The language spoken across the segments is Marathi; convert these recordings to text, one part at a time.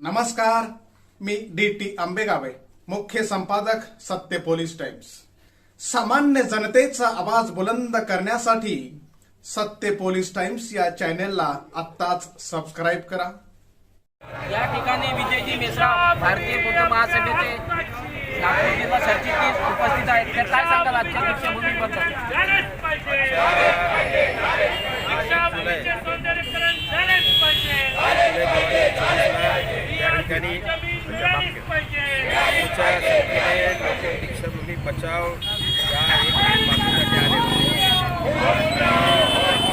नमस्कार मी डी टी आंबेगावे मुख्य संपादक सत्य पोलीस टाइम्स. सामान्य जनतेचा आवाज बुलंद करण्यासाठी सत्य पोलीस टाइम्स या चॅनेलला आत्ताच सबस्क्राईब करा. या ठिकाणी विजयजी मिश्रा भारतीय बौद्ध महासभेचे नागपूर जिल्हा सरचिटणीस उपस्थित आहेत. तर काय सांगाल आजच्या दीक्षाभूमीबद्दल या ठिकाणी दीक्षाभूमी बचाव या एक मागणीसाठी आले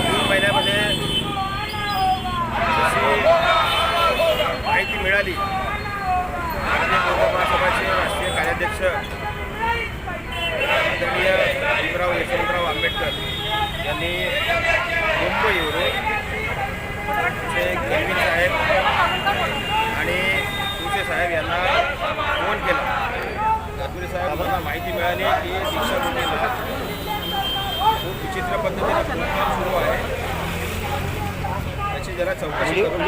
जून महिन्यामध्ये जशी माहिती मिळाली भारतीय बौद्ध महासभाचे राष्ट्रीय कार्याध्यक्ष आदरणीय भीमराव यशवंतराव आंबेडकर यांनी मुंबईवरून आमचे केल्विन साहेब आणि तुळसे साहेब यांना फोन केला. गडकरी साहेब मला माहिती मिळाली की दीक्षाभूमीला खूप विचित्र पद्धतीने प्रोग्राम सुरू आहे. त्याची जरा चौकशी करून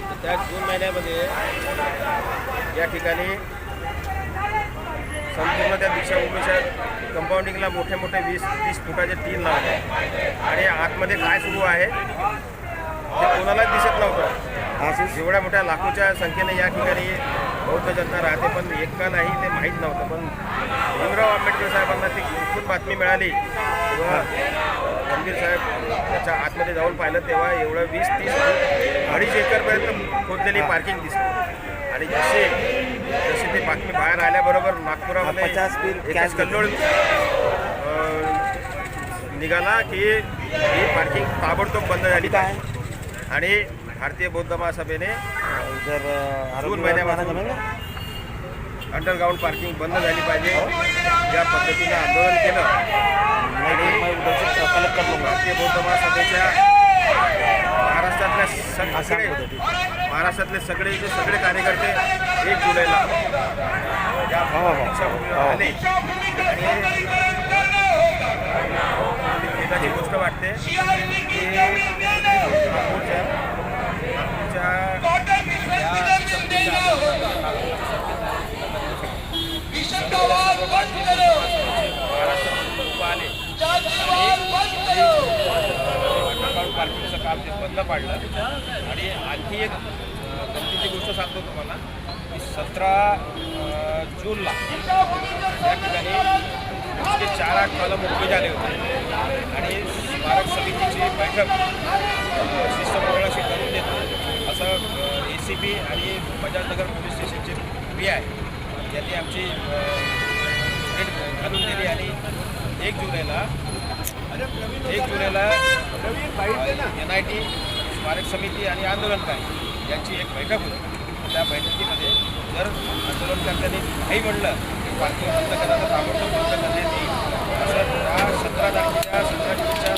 तर त्या जून महिन्यामध्ये या ठिकाणी संपूर्ण त्या दीक्षाभूमीच्या कंपाऊंडिंगला मोठे मोठे वीस तीस फुटाचे तीन लावले. आणि आतमध्ये काय सुरू आहे ते कोणालाच दिसत नव्हतं. एवढ्या मोठ्या लाखोच्या संख्येने या ठिकाणी बौद्ध जनता राहते पण एका नाही ते माहीत नव्हतं. पण भीमराव आंबेडकर साहेबांना ती गुपचूप बातमी मिळाली. तेव्हा गंभीर साहेब त्याच्या आतमध्ये जाऊन पाहिलं तेव्हा एवढं वीस तीस अडीच एकरपर्यंत खोदलेली पार्किंग दिसली. आणि जसे जसे ती बातमी बाहेर आल्याबरोबर नागपुरामध्ये एकच कल्लोळ निघाला की ही पार्किंग ताबडतोब बंद झाली. आणि भारतीय बौद्ध महासभेने जून महिन्यापासून अंडरग्राऊंड पार्किंग बंद झाली पाहिजे या पद्धतीनं आंदोलन केलं भारतीय बौद्ध महासभेच्या महाराष्ट्रातल्या सगळे महाराष्ट्रातले सगळे जे सगळे कार्यकर्ते एक जुलैला आले आणि गोष्ट वाटते की पार्किंगचं काम ते बंद पाडलं आणि आणखी एक अ, गमतीची गोष्ट सांगतो तुम्हाला की सतरा जूनला या ठिकाणी नुसते चार आठ कलम मोकळे झाले होते आणि स्मारक समितीची बैठक अ, शिष्टमंडळाशी करून देतो. बजाजनगर पोलीस स्टेशनचे पी आय. यांनी आमची अ, घालून दिली आणि एक जुलैला एक जुलैला एन आय टी स्मारक समिती आणि आंदोलनकारी यांची एक बैठक होती. त्या बैठकीमध्ये जर आंदोलनकर्त्यांनी काही म्हणलं की पार्किंग बंद करायला ताबडतोब बंद करण्यात येईल. असं त्या सतरा तारखेच्या सतरा जूनच्या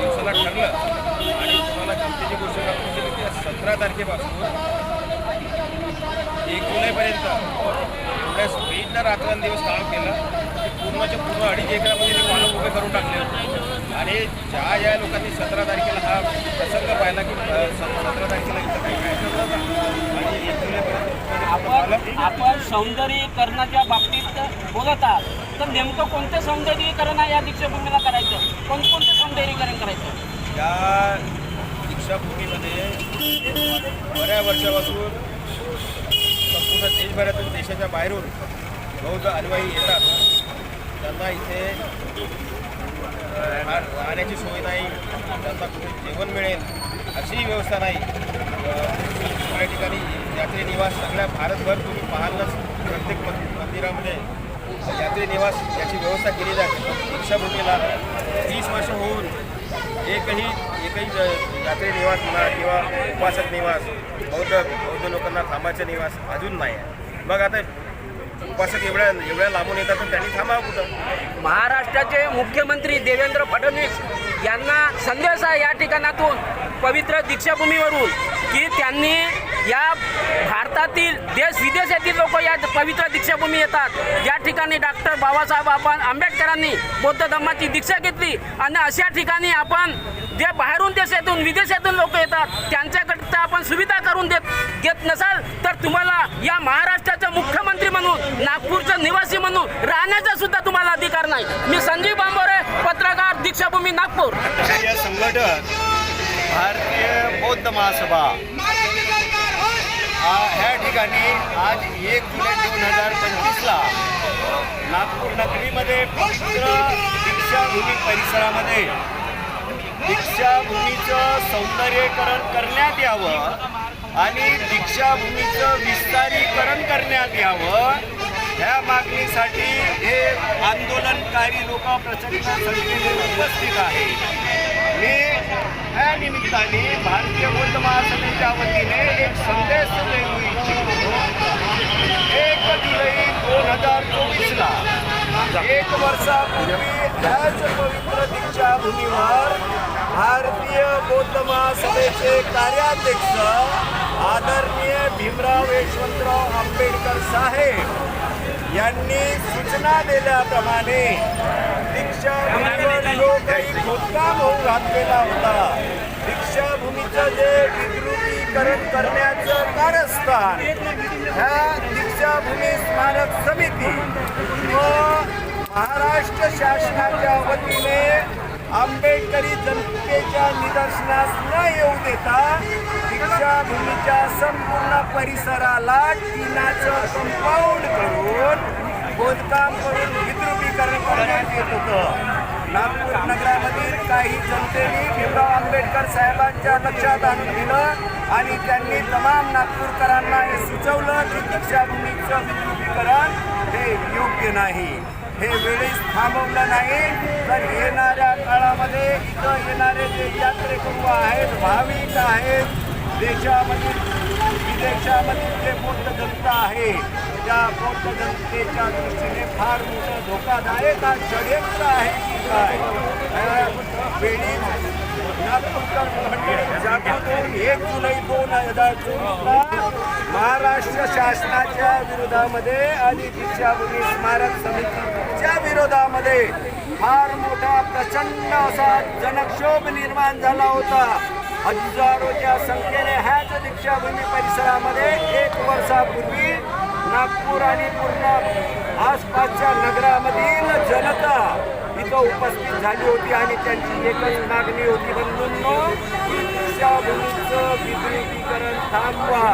दिवसाला ठरलं. आणि तुम्हाला गमतीची गोष्ट सांगतो की सतरा तारखेपासून एक जुलैपर्यंत एवढ्या स्पीडनं रात्रंदिवस काम केलं की पूर्णच्या पूर्ण अडीच एकरामध्ये ते उभे करून टाकले होते. आणि ज्या ज्या लोकांनी सतरा तारखेला हा प्रसंग पाहिला की सतरा तारखेला इथं काही काय आणि आपण आपण सौंदर्यीकरणाच्या बाबतीत बोलत आहात. तर नेमकं कोणतं सौंदर्यीकरण आहे या दीक्षाभूमीला करायचं? कोणकोणतं सौंदर्यीकरण करायचं? या दीक्षाभूमीमध्ये बऱ्या वर्षापासून संपूर्ण देशभरातून देशाच्या बाहेरून बौद्ध अनुयायी येतात. त्यांना इथे राह- राहण्याची सोय नाही. त्यांना कुठे जेवण मिळेल अशीही व्यवस्था नाही. या ठिकाणी यात्री निवास सगळ्या भारतभर तुम्ही पाहालच प्रत्येक मंदिरामध्ये. यात्री निवास याची व्यवस्था केली जाते. दीक्षाभूमीला तीस वर्ष होऊन एकही एकही रात्री निवास म्हणा किंवा उपासक निवास बौद्ध बौद्ध लोकांना थांबायचा निवास अजून नाही आहे. मग आता उपासक एवढ्या एवढ्या लांबून येतात तर त्यांनी थांबावं कुठं? महाराष्ट्राचे मुख्यमंत्री देवेंद्र फडणवीस यांना संदेश आहे या ठिकाणातून पवित्र दीक्षाभूमीवरून की त्यांनी या भारतातील देश विदेशातील लोक या पवित्र दीक्षाभूमी येतात. या ठिकाणी डॉक्टर बाबासाहेब आपण आंबेडकरांनी बौद्ध धर्माची दीक्षा घेतली आणि अशा ठिकाणी आपण जे बाहेरून देशातून विदेशातून लोक येतात त्यांच्याकरता आपण सुविधा करून देत घेत नसाल तर तुम्हाला या महाराष्ट्राच्या मुख्यमंत्री म्हणून नागपूरच्या निवासी म्हणून राहण्याचा सुद्धा तुम्हाला अधिकार नाही. मी संजीव बांबोरे पत्रकार दीक्षाभूमी नागपूर. संघटन भारतीय बौद्ध महासभा ह्या ठिकाणी आज एक जुलै दोन हजार पंचवीसला नागपूर नगरीमध्ये पवित्र दीक्षाभूमी परिसरामध्ये दीक्षाभूमीचं सौंदर्यीकरण करण्यात यावं आणि दीक्षाभूमीचं विस्तारीकरण करण्यात यावं ह्या मागणीसाठी हे आंदोलनकारी लोक प्रचंड संख्येने उपस्थित आहे. मी या निमित्ताने भारतीय बौद्ध महासभेच्या वतीने एक संदेश देऊ इच्छितो. एक जुलै दोन हजार चोवीसला एक वर्षापूर्वी ह्याच पवित्र दीक्षाभूमीवर भारतीय बौद्ध महासभेचे कार्याध्यक्ष आदरणीय भीमराव यशवंतराव आंबेडकर साहेब यांनी सूचना दिल्याप्रमाणे दीक्षाभूमीवर जो काही खोदकाम होऊ घातलेला होता. दीक्षाभूमीचं जे विद्रुपीकरण करण्याचं कारस्थान ह्या दीक्षाभूमी स्मारक समिती व महाराष्ट्र शासनाच्या वतीने आंबेडकरी जनतेच्या निदर्शनास न येऊ देता दीक्षाभूमीच्या संपूर्ण परिसराला टीनाचं कंपाऊंड करून खोदकाम करून विद्रुपीकरण करण्यात येत होतं. नागपूर नगरामधील काही जनतेने भीमराव आंबेडकर साहेबांच्या लक्षात आणून दिलं आणि त्यांनी तमाम नागपूरकरांना हे सुचवलं की दीक्षाभूमीचं विद्रुपीकरण हे योग्य नाही. हे वेळेस थांबवलं नाही. तर येणाऱ्या काळामध्ये इथं येणारे जे यात्रेकरू आहेत भाविक आहेत देशामधील विदेशामधील जे बौद्ध जनता आहे त्या बौद्ध जनतेच्या दृष्टीने फार मोठा धोकादायक हा षडयंत्र आहे की काय? या नागपूरकर एक जुलै दोन हजार चोवीसला महाराष्ट्र शासनाच्या विरोधामध्ये आणि दीक्षाभूमी स्मारक समितीच्या विरोधामध्ये फार मोठा प्रचंड असा जनक्षोभ निर्माण झाला होता. हजारोच्या संख्येने ह्याच दीक्षाभूमी परिसरामध्ये एक वर्षापूर्वी नागपूर आणि पूर्ण आसपासच्या नगरामधील जनता इथं उपस्थित झाली होती आणि त्यांची एकच मागणी होती बंधूंनो की दीक्षाभूमीचं विद्युतीकरण थांबवा.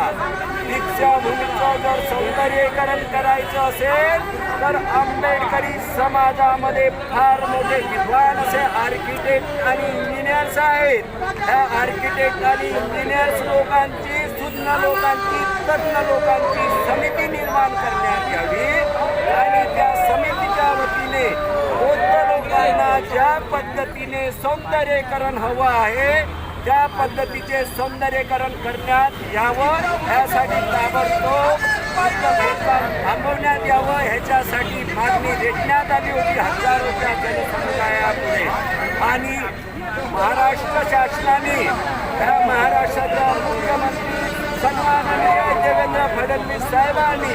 दीक्षाभूमीचं जर सौंदर्यीकरण करायचं असेल तर आंबेडकरी समाजामध्ये फार मोठे विद्वान असे आर्किटेक्ट आणि इंजिनियर्स आहेत. ह्या आर्किटेक्ट आणि इंजिनियर्स लोकांची तज्ज्ञ लोकांची तज्ज्ञ लोकांची समिती निर्माण करण्यात यावी. आणि त्या समितीच्या वतीने बौद्ध लोकांना ज्या पद्धतीने सौंदर्यीकरण हवं आहे त्या पद्धतीचे सौंदर्यीकरण करण्यात यावं. यासाठी ताबडतोब बौद्ध थांबवण्यात यावं. ह्याच्यासाठी मागणी रेटण्यात आली होती हजारोच्या जनसमुदायापुढे आणि महाराष्ट्र शासनाने त्या महाराष्ट्राच्या मुख्यमंत्री सन्माननीय देवेंद्र फडणवीस साहेबांनी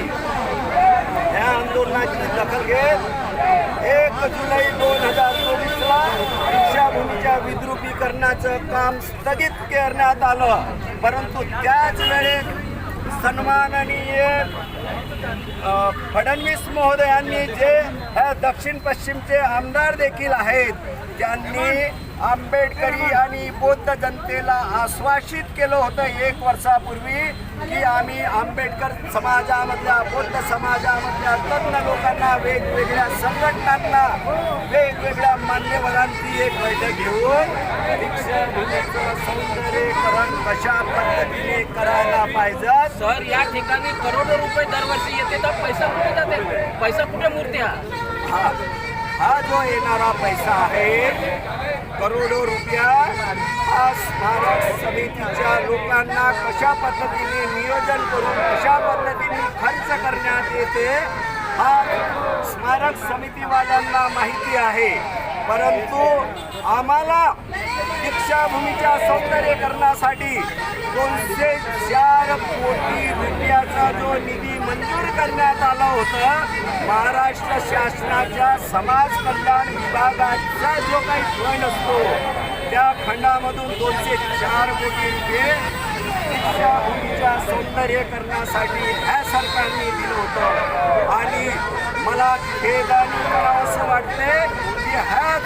या आंदोलनाची दखल घेत एक जुलै दोन हजार चोवीसला दीक्षाभूमीच्या विद्रुपीकरणाचं काम स्थगित करण्यात आलं. परंतु त्याच वेळेस सन्माननीय फडणवीस महोदयांनी जे ह्या दक्षिण पश्चिमचे आमदार देखील आहेत त्यांनी आंबेडकरी आणि बौद्ध जनतेला आश्वासित केलं होतं एक वर्षापूर्वी की आम्ही आंबेडकर समाजामधल्या बौद्ध समाजामधल्या तज्ज्ञ लोकांना वेगवेगळ्या संघटनांना वेगवेगळ्या मान्यवरांची एक बैठक घेऊन दीक्षाभूमीचं सौंदर्यीकरण कशा पद्धतीने करायला पाहिजे? सर या ठिकाणी करोडो रुपये दरवर्षी येते तर पैसा कुठे जाते? पैसा कुठे मूर्त्या हा हा जो येणारा पैसा आहे करोडो रुपया हा स्मारक समितीच्या लोकांना कशा पद्धतीने नियोजन करून कशा पद्धतीने खर्च करण्यात येते हा स्मारक समितीवाल्यांना माहिती आहे. परंतु आम्हाला दीक्षाभूमीच्या सौंदर्यीकरणासाठी दोनशे चार कोटी रुपयाचा जो निधी मंजूर करण्यात आला होता महाराष्ट्र शासनाच्या समाज कल्याण विभागाचा जो काही फंड असतो त्या फंडामधून दोनशे चार कोटी रुपये दीक्षाभूमीच्या सौंदर्यकरणासाठी ह्या सरकारने दिलं होतं. आणि मला खेदाने करावं असं वाटते की ह्या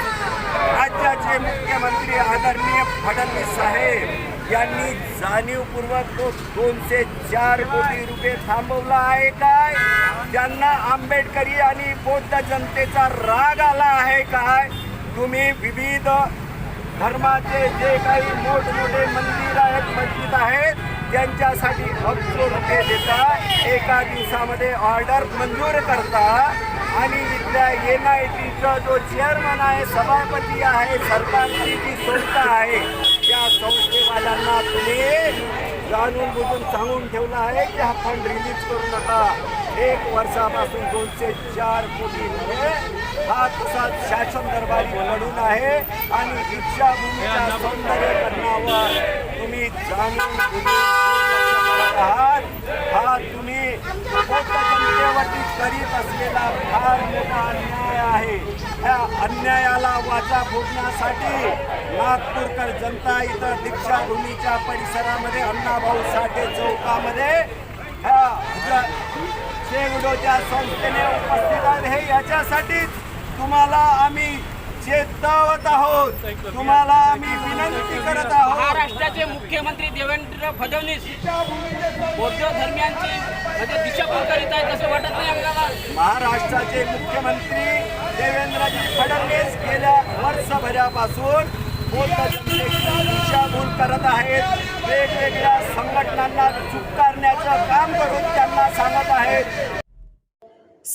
राज्याचे मुख्यमंत्री आदरणीय फडणवीस साहेब यांनी जाणीवपूर्वक तो दोनशे चार कोटी रुपये थांबवला आहे काय? ज्यांना आंबेडकरी आणि बौद्ध जनतेचा राग आला आहे काय? तुम्ही विविध धर्माचे जे काही मोठमोठे मंदिर आहेत मस्जिद आहेत त्यांच्यासाठी अब्जो रुपये देता एका दिवसामध्ये ऑर्डर मंजूर करता. आणि इथल्या एन आय टीचा जो चेअरमन आहे सभापती आहे सरकारची जी संस्था आहे त्या संस्थेवाल्यांना तुम्ही जाणून बुजून सांगून ठेवला आहे की हा फंड रिलीज करू नका. एक वर्षापासून दोनशे चार कोटी रुपये हा तसाच शासन दरबारी लढून आहे आणि दीक्षाभूमीच्या सौंदर्यकरणावर तुम्ही जाणून बुजून आहात. हा तुम्ही बौद्ध करीत असलेला फार मोठा अन्याय आहे. ह्या अन्यायाला वाचा फोडण्यासाठी नागपूरकर जनता इथं दीक्षाभूमीच्या परिसरामध्ये अण्णाभाऊ साठे चौकामध्ये ह्या शेगडोच्या संस्थेने उपस्थित आहे याच्यासाठी तुम्हाला आम्ही चेतावत आहोत. तुम्हाला आम्ही विनंती करत आहोत. महाराष्ट्राचे मुख्यमंत्री देवेंद्र फडणवीस बौद्ध धर्मियांची म्हणजे दिशाभूल करीत आहेत असं वाटत नाही आपल्याला. महाराष्ट्राचे मुख्यमंत्री देवेंद्रजी फडणवीस गेल्या वर्षभरापासून बौद्ध दिशाभूल करत आहेत. वेगवेगळ्या संघटनांना चुकारण्याचं काम करून त्यांना सांगत आहेत.